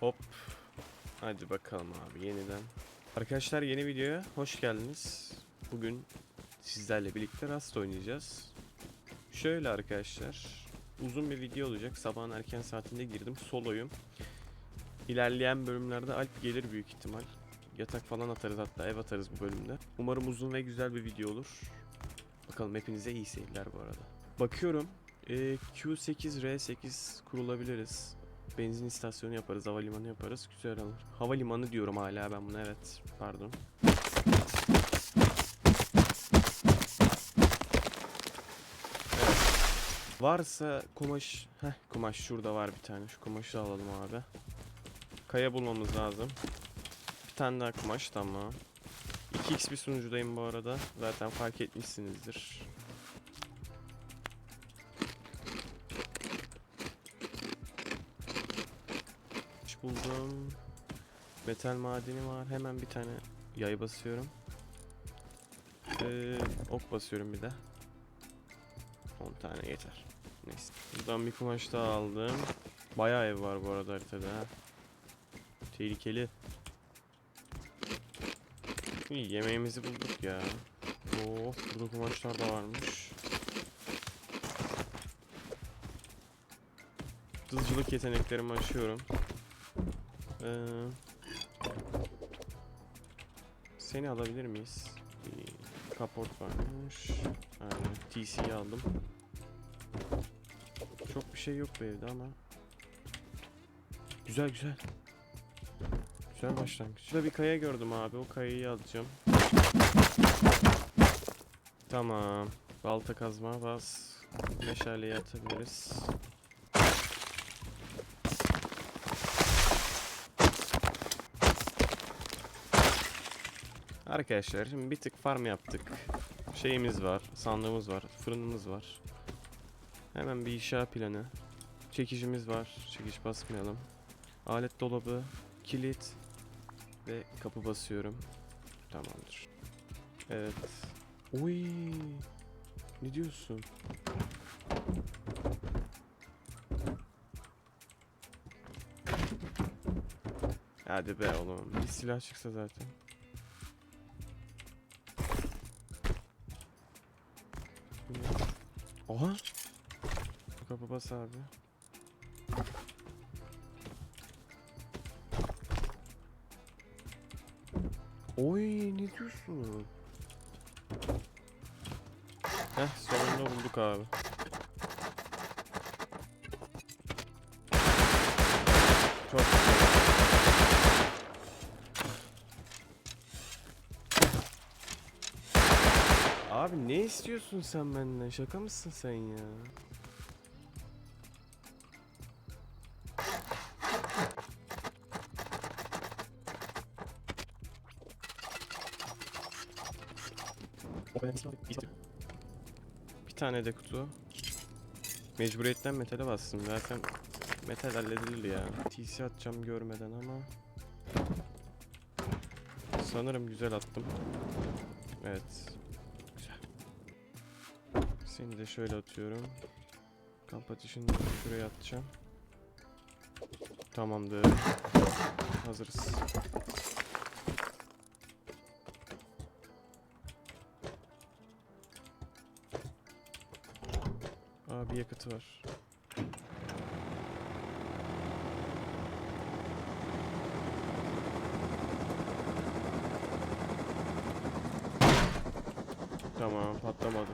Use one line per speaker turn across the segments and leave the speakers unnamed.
Hop. Hadi bakalım abi yeniden. Arkadaşlar yeni videoya hoş geldiniz. Bugün sizlerle birlikte Rust oynayacağız. Şöyle arkadaşlar. Uzun bir video olacak. Sabahın erken saatinde girdim. Soloyum. İlerleyen bölümlerde Alp gelir büyük ihtimal. Yatak falan atarız hatta ev atarız bu bölümde. Umarım uzun ve güzel bir video olur. Bakalım hepinize iyi seyirler bu arada. Bakıyorum. e, Q8 R8 kurulabiliriz. Benzin istasyonu yaparız, havalimanı yaparız. Güzel olur. Havalimanı diyorum hala ben buna evet. Pardon. Varsa kumaş... Heh kumaş şurada var bir tane. Şu kumaşı alalım abi. Kaya bulmamız lazım. Bir tane daha kumaş tamam. 2x bir sunucudayım bu arada. Zaten fark etmişsinizdir. Kumaş buldum. Metal madeni var. Hemen bir tane yay basıyorum. Ee, ok basıyorum bir de. 10 tane yeter. Neyse. Buradan bir kumaş daha aldım. Bayağı ev var bu arada haritada. ha. Tehlikeli. İyi yemeğimizi bulduk ya. Oo, burada kumaşlar da varmış. Hızcılık yeteneklerimi açıyorum. Ee, seni alabilir miyiz? Bir Kaport varmış. Aynen. TC'yi aldım. Çok bir şey yok bu evde ama. Güzel güzel. Güzel başlangıç. Şurada bir kaya gördüm abi. O kayayı alacağım. Tamam. Balta kazma bas. Meşaleyi atabiliriz. Arkadaşlar şimdi bir tık farm yaptık. Şeyimiz var, sandığımız var, fırınımız var. Hemen bir inşa planı. Çekicimiz var. Çekiç basmayalım. Alet dolabı, kilit ve kapı basıyorum. Tamamdır. Evet. Oy. Ne diyorsun? Hadi be oğlum. Bir silah çıksa zaten. Oha. Kapı bas abi. Oy ne diyorsun? Heh sonunda bulduk abi. Çok güzel. Abi ne istiyorsun sen benden? Şaka mısın sen ya? Bir tane de kutu. Mecburiyetten metale bastım. Zaten metal halledilir ya. TC atacağım görmeden ama. Sanırım güzel attım. Evet. Güzel. Seni de şöyle atıyorum. Kamp ateşini şuraya atacağım. Tamamdır. Hazırız. Bir yakıtı var. Tamam patlamadı.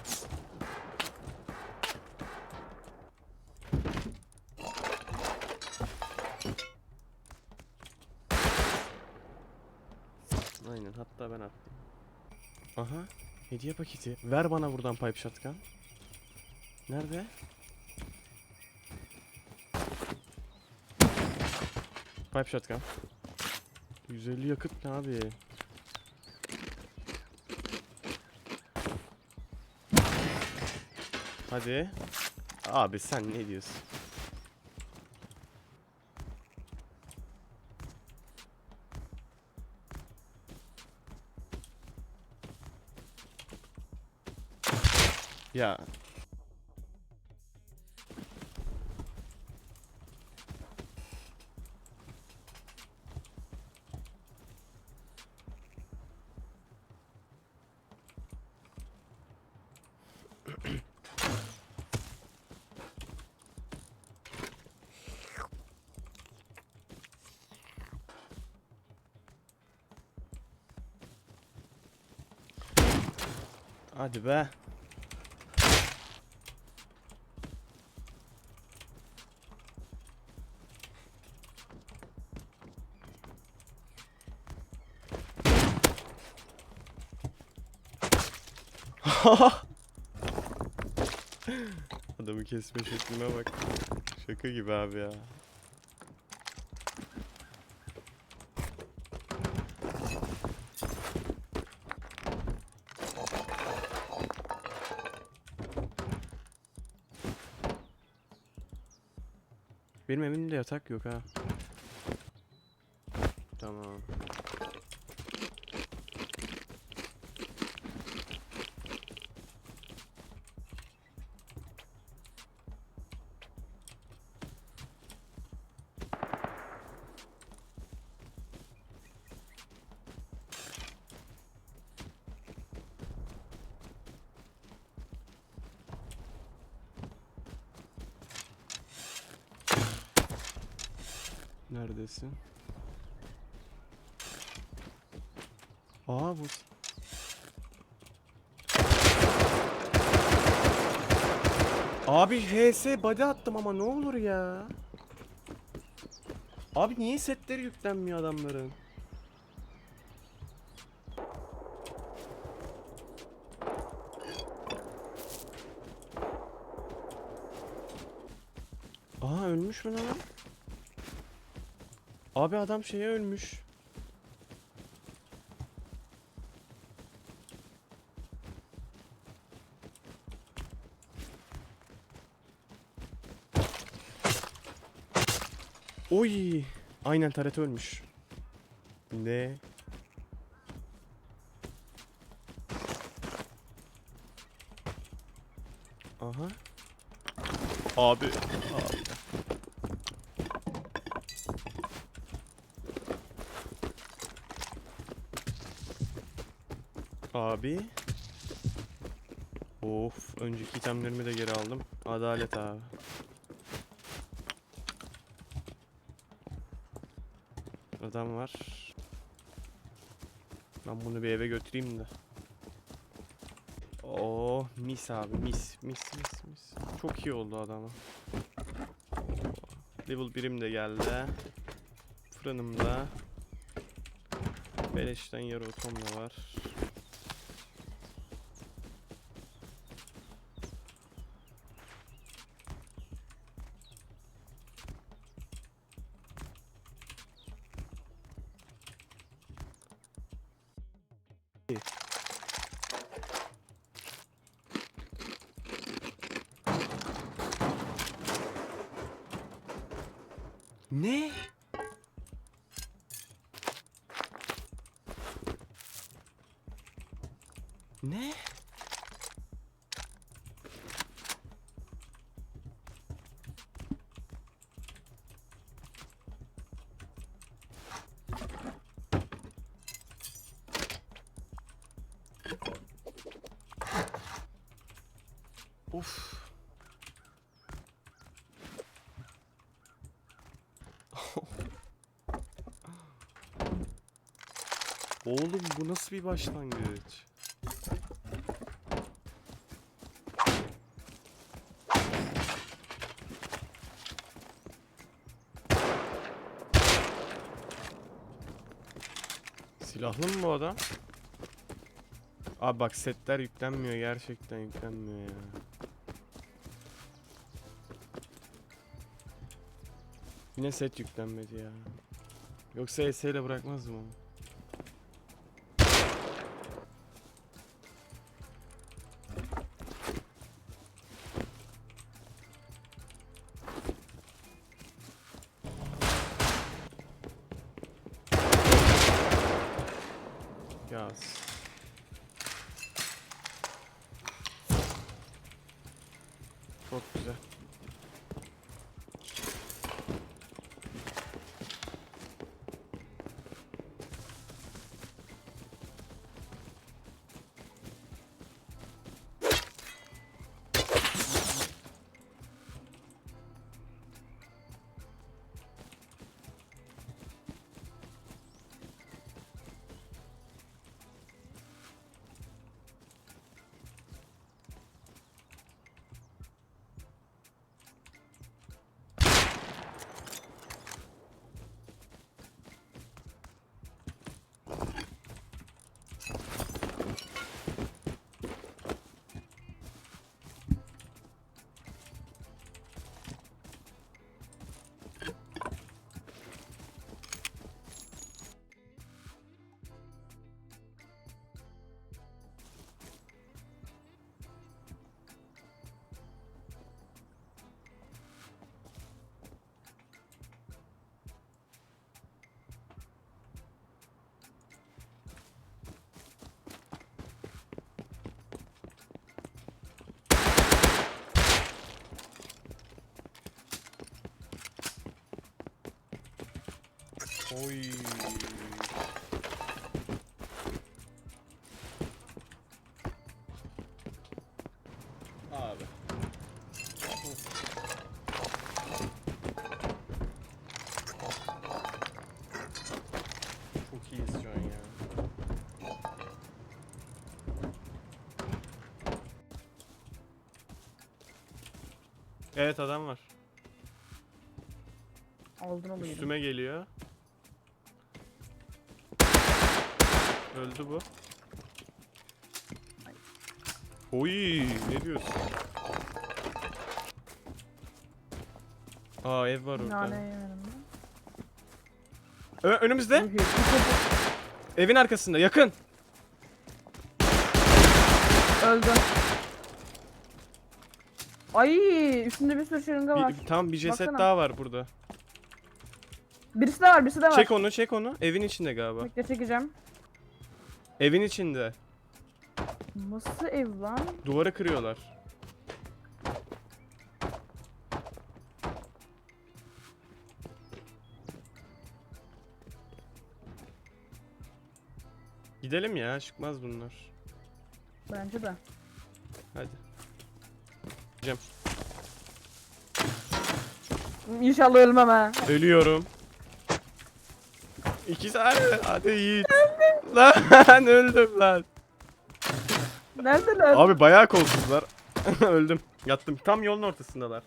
Aynen hatta ben attım. Aha hediye paketi. Ver bana buradan pipe shotgun. Nerede? Pipe shotgun. 150 yakıt ne abi? Hadi. Abi sen ne diyorsun? Ya. Hadi be. Adamı kesme şekline bak. Şaka gibi abi ya. Benim evimde yatak yok ha. Tamam. Neredesin? Aa bu. Abi HS body attım ama ne olur ya. Abi niye setleri yüklenmiyor adamların? Aa ölmüş mü lan? Abi adam şeye ölmüş. Oy! Aynen Taret ölmüş. Ne? Aha. Abi. Abi. Abi. Of, önceki itemlerimi de geri aldım. Adalet abi. Adam var. Ben bunu bir eve götüreyim de. Oh, mis abi, mis, mis, mis, mis. Çok iyi oldu adama. Level 1'im de geldi. Fırınımda. Beleşten yarı otom da var. Ne? Ne? Of. Oğlum bu nasıl bir başlangıç? Silahlı mı bu adam? Abi bak setler yüklenmiyor gerçekten yüklenmiyor ya. Yine set yüklenmedi ya. Yoksa S ile bırakmaz mı? Oy. Abi. Çok iyiyiz şu an ya. Evet adam var.
Aldın onu.
Üstüme geliyor. Öldü bu. Oy, ne diyorsun? Aa ev var orada.
Nane yemedim
Ö- önümüzde. Evin arkasında. Yakın.
Öldü. Ay üstünde bir sürü şırınga var.
Bir, tam bir ceset
Baksana.
daha var burada.
Birisi de var, birisi de var.
Çek onu, çek onu. Evin içinde galiba.
Bekle çekeceğim.
Evin içinde.
Nasıl ev lan?
Duvarı kırıyorlar. Gidelim ya, çıkmaz bunlar.
Bence de.
Hadi. Cem.
İnşallah ölmem ha.
Ölüyorum. İki saniye. Hadi Yiğit. Lan öldüm lan.
Neredeler?
Abi bayağı kolsuzlar. öldüm. Yattım. Tam yolun ortasındalar.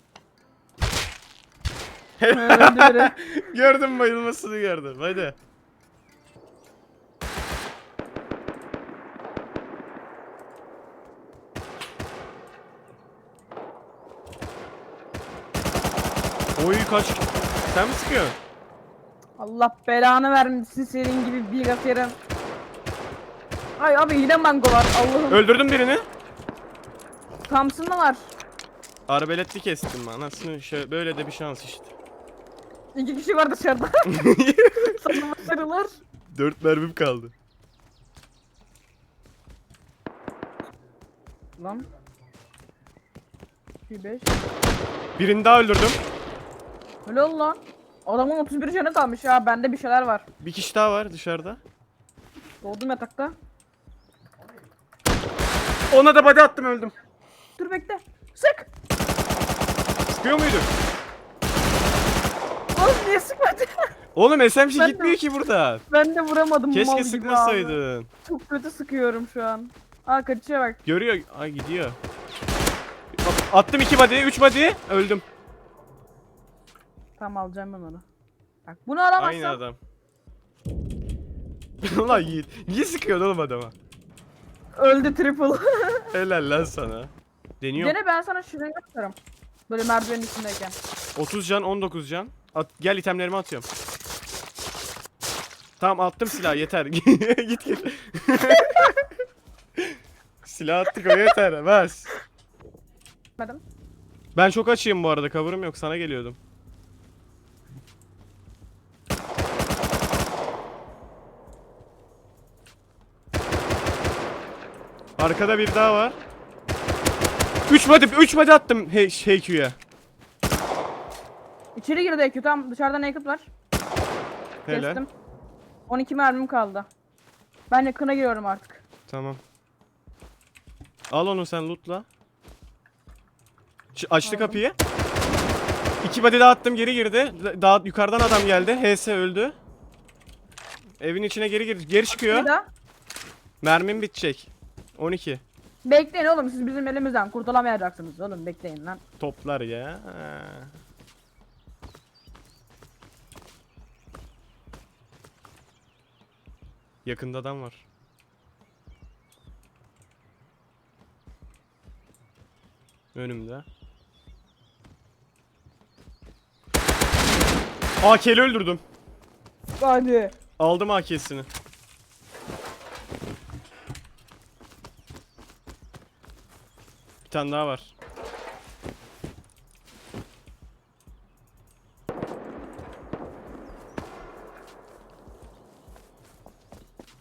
öldü biri.
gördüm bayılmasını gördüm. Hadi. Oy kaç. Sen mi sıkıyorsun?
Allah belanı vermesin senin gibi bilgisayarın. Ay abi yine mango var Allah'ım.
Öldürdüm birini.
Thompson da var.
Arbeletli kestim anasını. Şöyle, böyle de bir şans işte.
İki kişi var dışarıda. Sana başarılar.
Dört mermim kaldı.
Lan. 2 5.
Birini daha öldürdüm.
Öyle oldu lan. Adamın 31 canı kalmış ya. Bende bir şeyler var.
Bir kişi daha var dışarıda.
Doğdum yatakta.
Ona da body attım öldüm.
Dur bekle. Sık.
Sıkıyor muydu?
Oğlum niye sıkmadın?
Oğlum SMG
Ben de-
gitmiyor ki burada.
ben de vuramadım mal
Keşke
gibi abi.
sıkmasaydın.
Çok kötü sıkıyorum şu an. Aa kaçışa bak.
Görüyor. Ay gidiyor. Attım iki body, üç body. Öldüm.
Tamam alacağım ben onu. Bak bunu alamazsam.
Aynı adam. Ulan Yiğit. Niye sıkıyorsun oğlum adama?
Öldü triple.
Helal lan sana. Deniyor.
Gene ben sana şırınga tutarım. Böyle merdivenin üstündeyken.
30 can, 19 can. At, gel itemlerimi atıyorum. Tamam attım silah yeter. git git. silah attık o yeter. Bas. Ben çok açıyım bu arada. Cover'ım yok. Sana geliyordum. Arkada bir daha var. 3 body 3 body attım hey, şey Q'ya.
İçeri girdi EQ tam dışarıda naked var.
Hele.
Kestim. 12 mermim kaldı. Ben yakına giriyorum artık.
Tamam. Al onu sen lootla. Ç- açtı
Aldım.
kapıyı. İki body daha attım geri girdi. Da- Daha yukarıdan adam geldi. HS öldü. Evin içine geri girdi. Geri çıkıyor. Mermim bitecek. 12.
Bekleyin oğlum siz bizim elimizden kurtulamayacaksınız oğlum bekleyin lan.
Toplar ya. Yakında adam var. Önümde. AK'li öldürdüm.
Hadi.
Aldım AK'sini. Tane daha var.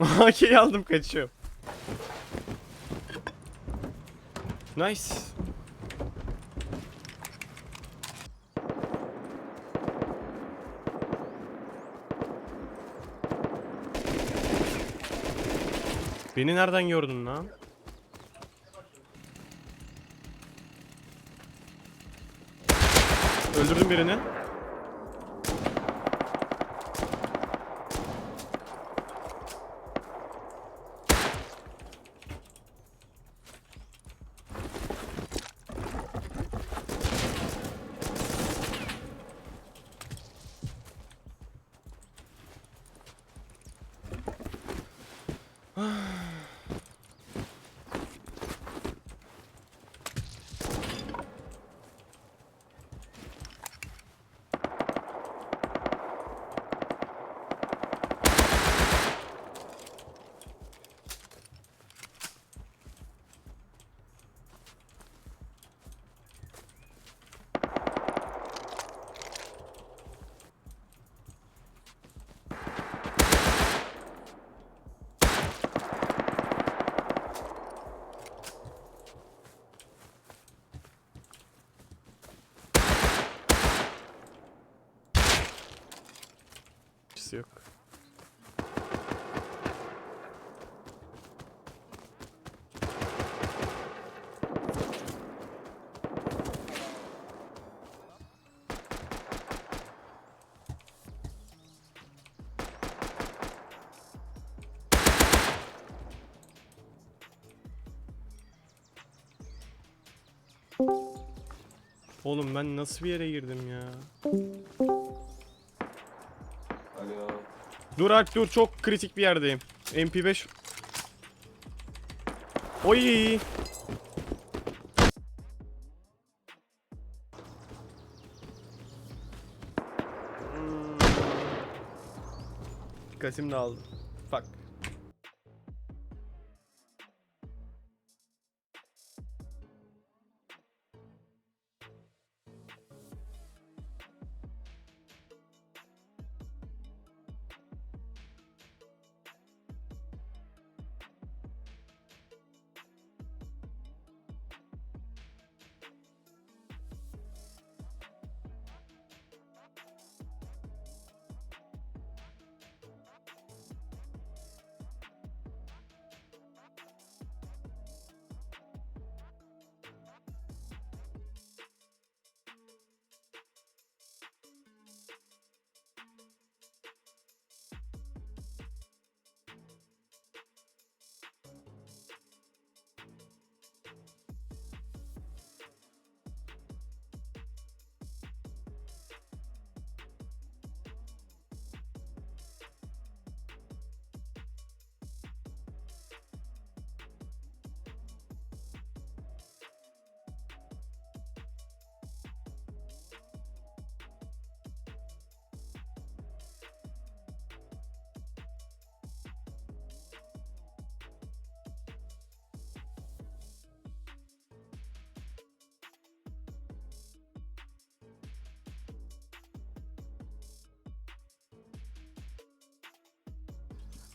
AK'yi aldım kaçıyorum. Nice. Beni nereden gördün lan? Öldürdüm birini. Hiçbirisi yok. Oğlum ben nasıl bir yere girdim ya?
Alo.
Dur Alp dur çok kritik bir yerdeyim. MP5 Oy Hmm. Dikkatim dağıldı.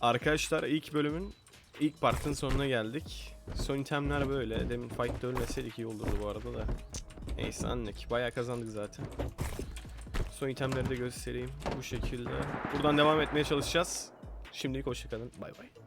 Arkadaşlar ilk bölümün ilk partın sonuna geldik. Son itemler böyle. Demin fight'ta ölmeseydik iyi olurdu bu arada da. Neyse anlık. Bayağı kazandık zaten. Son itemleri de göstereyim. Bu şekilde. Buradan devam etmeye çalışacağız. Şimdilik hoşçakalın. Bay bay.